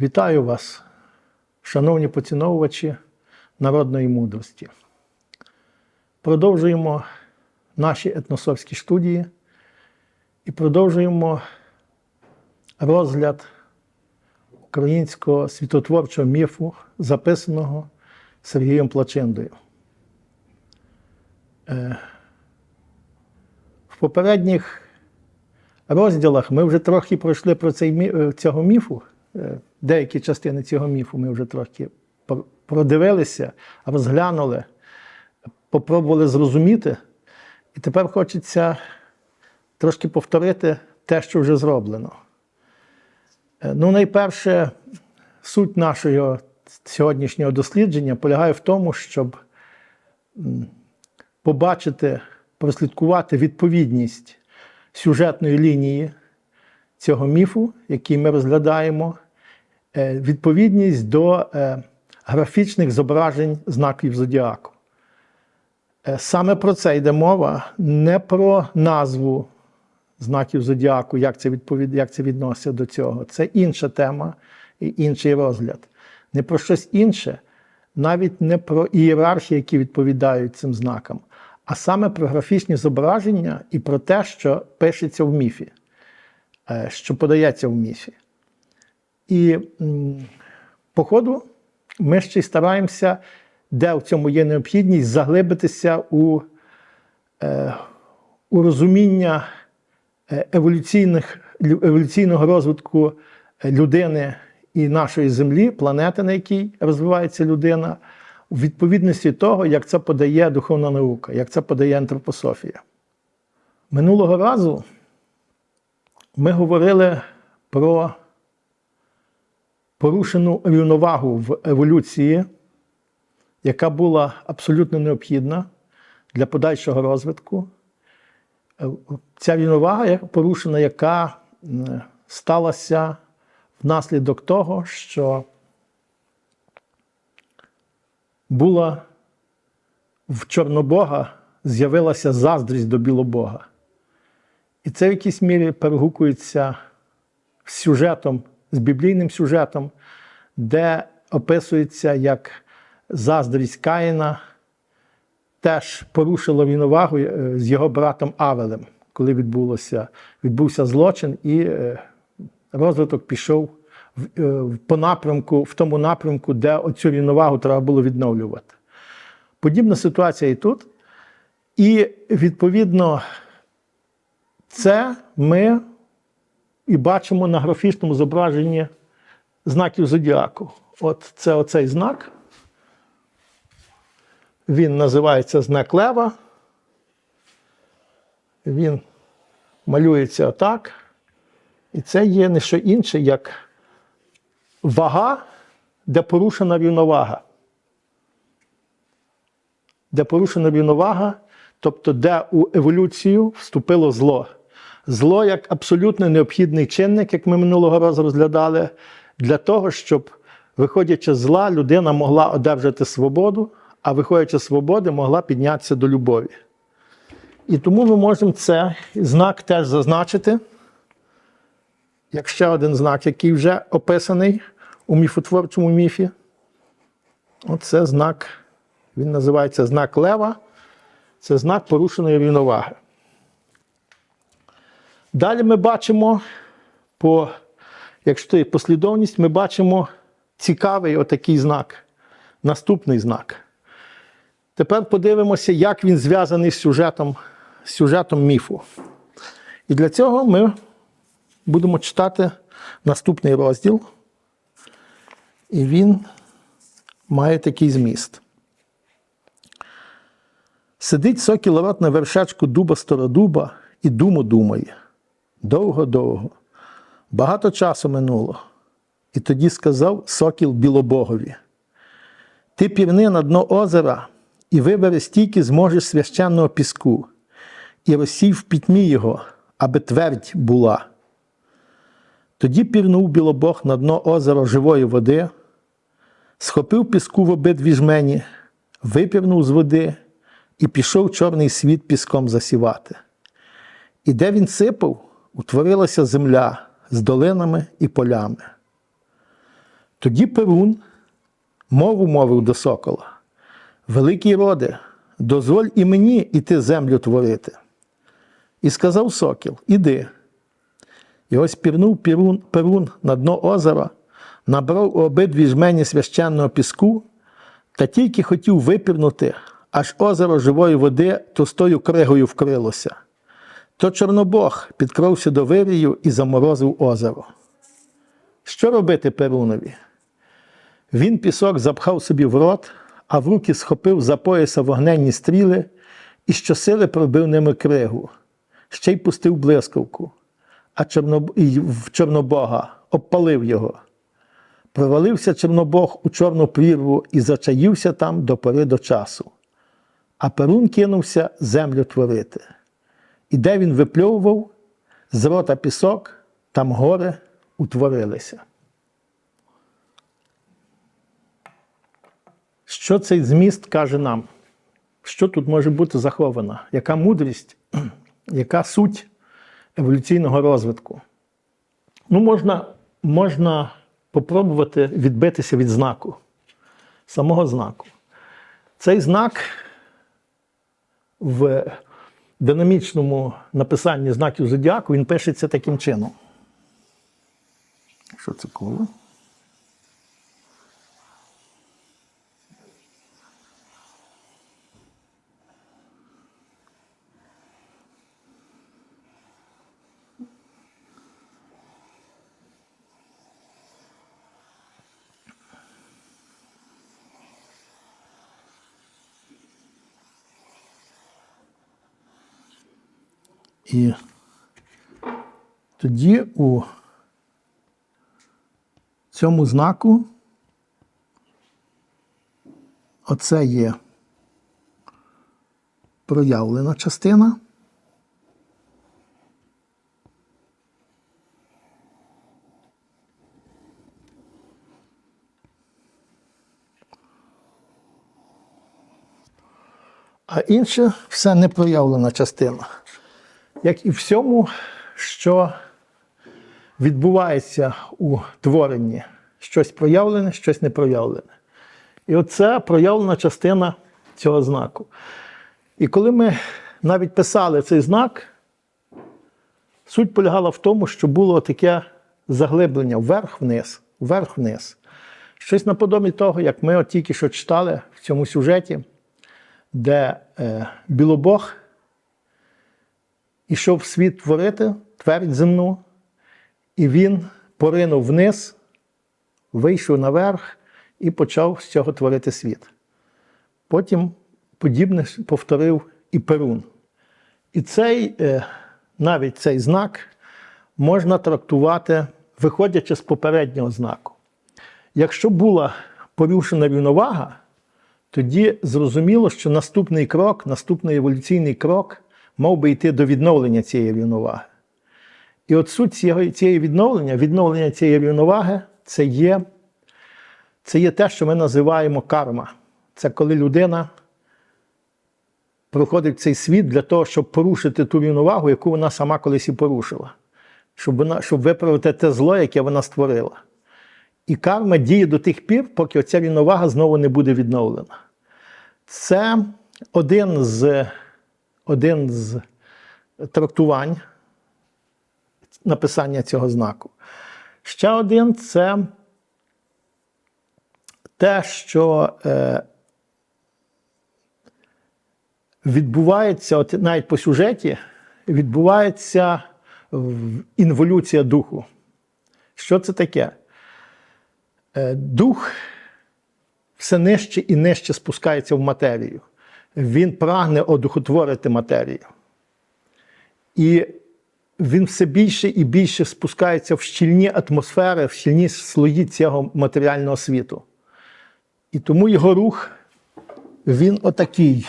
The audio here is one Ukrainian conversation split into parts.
Вітаю вас, шановні поціновувачі народної мудрості. Продовжуємо наші етносовські студії і продовжуємо розгляд українського світотворчого міфу, записаного Сергієм Плачиндою. Е, В попередніх розділах ми вже трохи пройшли про цей, мі- е, цього міфу. Деякі частини цього міфу ми вже трохи продивилися, розглянули, попробували зрозуміти. І тепер хочеться трошки повторити те, що вже зроблено. Е, Ну, найперше, суть нашого сьогоднішнього дослідження полягає в тому, щоб побачити, прослідкувати відповідність сюжетної лінії цього міфу, який ми розглядаємо, відповідність до е, графічних зображень знаків зодіаку. Е, Саме про це йде мова, не про назву знаків зодіаку, як це, відповід... як це відноситься до цього. Це інша тема і інший розгляд. Не про щось інше, навіть не про ієрархії, які відповідають цим знакам, а саме про графічні зображення і про те, що пишеться в міфі, е, що подається в міфі. І по ходу ми ще й стараємося, де в цьому є необхідність, заглибитися у, е, у розуміння е, еволюційних, еволюційного розвитку е, людини і нашої землі, планети, на якій розвивається людина, у відповідності того, як це подає духовна наука, як це подає антропософія. Минулого разу ми говорили про порушену рівновагу в еволюції, яка була абсолютно необхідна для подальшого розвитку. Е, Ця рівновага порушена, яка сталася внаслідок того, що була в Чорнобога з'явилася заздрість до Білобога. І це в якійсь мірі перегукується з сюжетом, з біблійним сюжетом, де описується, як заздрість Каїна теж порушила рівновагу е, з його братом Авелем, коли відбулося, відбувся злочин, і е, розвиток пішов е, по напрямку, в тому напрямку, де оцю рівновагу треба було відновлювати. Подібна ситуація і тут. І відповідно це ми і бачимо на графічному зображенні знаків зодіаку. От це оцей знак. Він називається знак лева. Він малюється отак. І це є не що інше, як вага, де порушена рівновага. Де порушена рівновага, тобто де у еволюцію вступило зло. Зло як абсолютно необхідний чинник, як ми минулого разу розглядали, для того, щоб, виходячи з зла, людина могла одержати свободу, а виходячи з свободи, могла піднятися до любові. І тому ми можемо цей знак теж зазначити, як ще один знак, який вже описаний у міфотворчому міфі. Оце знак, він називається знак лева. Це знак порушеної рівноваги. Далі ми бачимо, по, якщо є послідовність, ми бачимо цікавий отакий знак, наступний знак. Тепер подивимося, як він зв'язаний з сюжетом, з сюжетом міфу. І для цього ми будемо читати наступний розділ. І він має такий зміст. Сидить сокіл рот на вершечку дуба стародуба і думу думає. Довго-довго. Багато часу минуло. І тоді сказав сокіл білобогові: Ти пірни на дно озера і вибери стільки зможеш священного піску, і розсій в пітьмі його, аби твердь була. Тоді пірнув білобог на дно озера живої води, схопив піску в обидві жмені, випірнув з води і пішов чорний світ піском засівати. І де він сипав, утворилася земля з долинами і полями. Тоді Перун мову мовив до сокола. Великий роде, дозволь і мені іти землю творити. І сказав сокіл: Іди. І ось пірнув Перун, Перун на дно озера, набрав у обидві жмені священного піску, та тільки хотів випірнути, аж озеро живої води товстою кригою вкрилося. То Чорнобог підкровся до вирію і заморозив озеро. Що робити Перунові? Він пісок запхав собі в рот, а в руки схопив за пояса вогненні стріли і щосили пробив ними кригу, ще й пустив блискавку, а чорноб... в Чорнобога обпалив його. Провалився Чорнобог у чорну прірву і зачаївся там до пори до часу. А Перун кинувся землю творити. І де він випльовував, з рота пісок, там гори утворилися. Що цей зміст каже нам? Що тут може бути заховано? Яка мудрість, яка суть еволюційного розвитку? Ну, можна, можна попробувати відбитися від знаку, самого знаку. Цей знак в динамічному написанні знаків зодіаку він пишеться таким чином. Що це коло? І тоді у цьому знаку оце є проявлена частина. А інше все непроявлена частина як і всьому, що відбувається у творенні. Щось проявлене, щось не проявлене. І оце проявлена частина цього знаку. І коли ми навіть писали цей знак, суть полягала в тому, що було таке заглиблення вверх-вниз, вверх-вниз. Щось наподобі того, як ми от тільки що читали в цьому сюжеті, де е, Білобог ішов світ творити твердь земну, і він поринув вниз, вийшов наверх і почав з цього творити світ. Потім подібне повторив і Перун. І цей, е, навіть цей знак можна трактувати, виходячи з попереднього знаку. Якщо була порушена рівновага, тоді зрозуміло, що наступний крок, наступний еволюційний крок мав би йти до відновлення цієї рівноваги. І от суть цієї відновлення, відновлення цієї рівноваги це є, це є те, що ми називаємо карма. Це коли людина проходить цей світ для того, щоб порушити ту рівновагу, яку вона сама колись і порушила, щоб, вона, щоб виправити те зло, яке вона створила. І карма діє до тих пір, поки оця рівновага знову не буде відновлена. Це один з один з трактувань написання цього знаку. Ще один це те, що е, відбувається, от навіть по сюжеті, відбувається інволюція духу. Що це таке? Е, дух все нижче і нижче спускається в матерію він прагне одухотворити матерію. І він все більше і більше спускається в щільні атмосфери, в щільні слої цього матеріального світу. І тому його рух, він отакий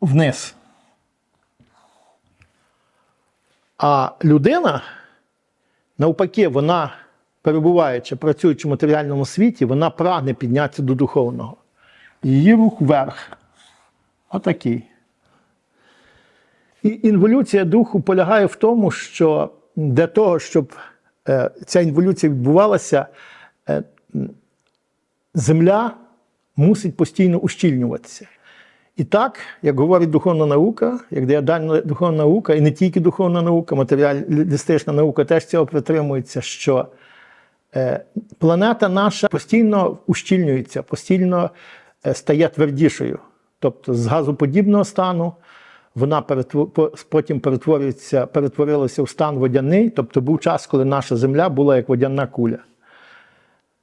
вниз. А людина, навпаки, вона, перебуваючи, працюючи в матеріальному світі, вона прагне піднятися до духовного. Її рух вверх. Отакий. І інволюція духу полягає в тому, що для того, щоб е, ця інволюція відбувалася, е, земля мусить постійно ущільнюватися. І так, як говорить духовна наука, як дає духовна наука, і не тільки духовна наука, матеріалістична наука теж цього притримується, що е, планета наша постійно ущільнюється, постійно стає твердішою. Тобто з газоподібного стану вона потім перетворюється, перетворилася в стан водяний, тобто був час, коли наша земля була як водяна куля.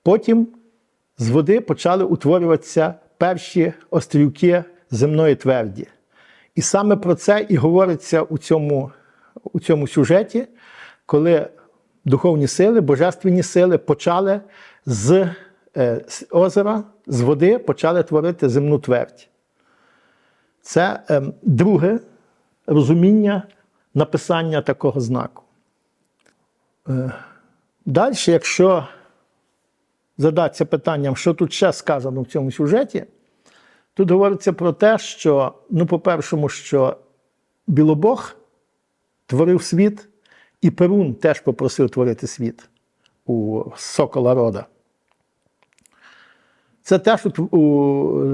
Потім з води почали утворюватися перші острівки земної тверді. І саме про це і говориться у цьому, у цьому сюжеті, коли духовні сили, божественні сили почали з е, з озера, з води почали творити земну твердь. Це е, друге розуміння написання такого знаку. Е, далі, якщо задатися питанням, що тут ще сказано в цьому сюжеті, тут говориться про те, що, ну, по-першому, що Білобог творив світ, і Перун теж попросив творити світ у Сокола Рода. Це теж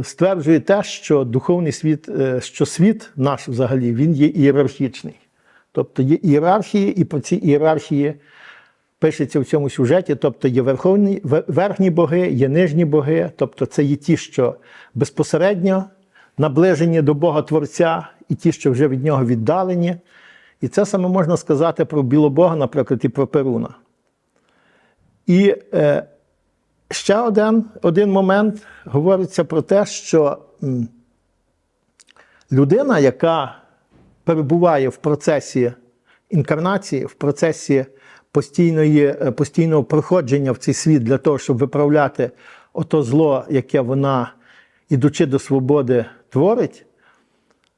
стверджує те, що духовний світ, е, що світ наш взагалі він є ієрархічний. Тобто є ієрархії, і про ці ієрархії пишеться в цьому сюжеті. Тобто є верховні, верхні боги, є нижні боги, тобто це є ті, що безпосередньо наближені до Бога Творця, і ті, що вже від нього віддалені. І це саме можна сказати про Білобога, наприклад, і про Перуна. І е, ще один, один момент говориться про те, що людина, яка перебуває в процесі інкарнації, в процесі постійної, е, постійного проходження в цей світ для того, щоб виправляти ото зло, яке вона, ідучи до свободи, творить,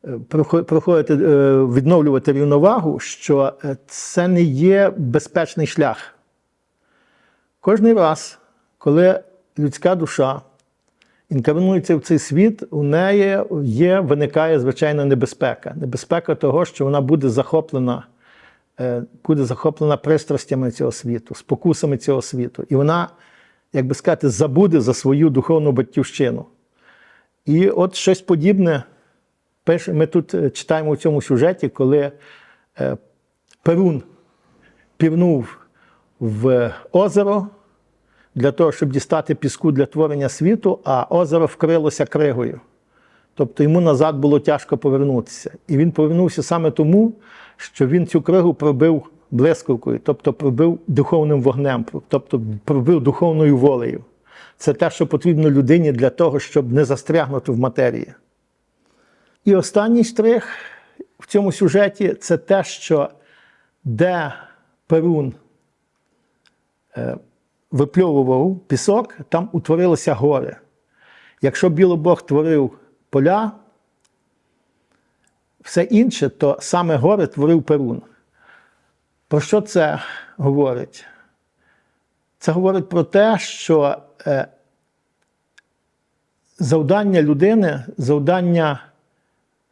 е, проходити, е, відновлювати рівновагу, що це не є безпечний шлях. Кожний раз, коли людська душа інкарнується в цей світ, у неї є, виникає звичайна небезпека. Небезпека того, що вона буде захоплена, е, буде захоплена пристрастями цього світу, спокусами цього світу. І вона, як би сказати, забуде за свою духовну батьківщину. І от щось подібне ми тут е, читаємо у цьому сюжеті, коли е, Перун пірнув в озеро для того, щоб дістати піску для творення світу, а озеро вкрилося кригою. Тобто йому назад було тяжко повернутися. І він повернувся саме тому, що він цю кригу пробив блискавкою, тобто пробив духовним вогнем, тобто пробив духовною волею. Це те, що потрібно людині для того, щоб не застрягнути в матерії. І останній штрих в цьому сюжеті це те, що де Перун е, випльовував пісок, там утворилося горе. Якщо Білобог творив поля, все інше, то саме горе творив Перун. Про що це говорить? Це говорить про те, що е, завдання людини, завдання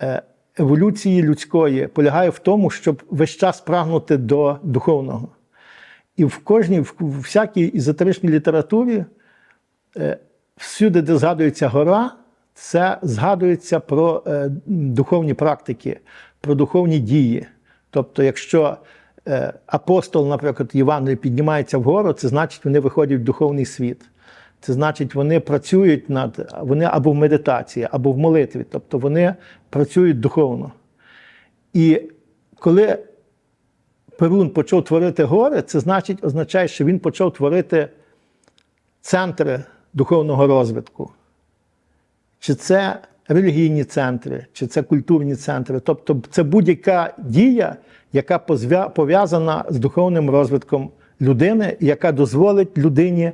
е, еволюції людської полягає в тому, щоб весь час прагнути до духовного. І в кожній, в всякій езотеричній літературі, е, всюди, де згадується гора, це згадується про е, духовні практики, про духовні дії. Тобто, якщо е, апостол, наприклад, Євангелій піднімається вгору, це значить, вони виходять в духовний світ. Це значить, вони працюють над вони або в медитації, або в молитві, тобто вони працюють духовно. І коли Перун почав творити гори, це значить, означає, що він почав творити центри духовного розвитку. Чи це релігійні центри, чи це культурні центри. Тобто це будь-яка дія, яка пов'язана з духовним розвитком людини, яка дозволить людині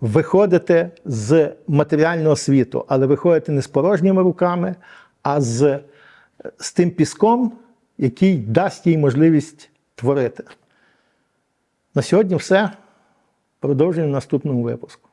виходити з матеріального світу, але виходити не з порожніми руками, а з, з тим піском, який дасть їй можливість творити. На сьогодні все. Продовжуємо в наступному випуску.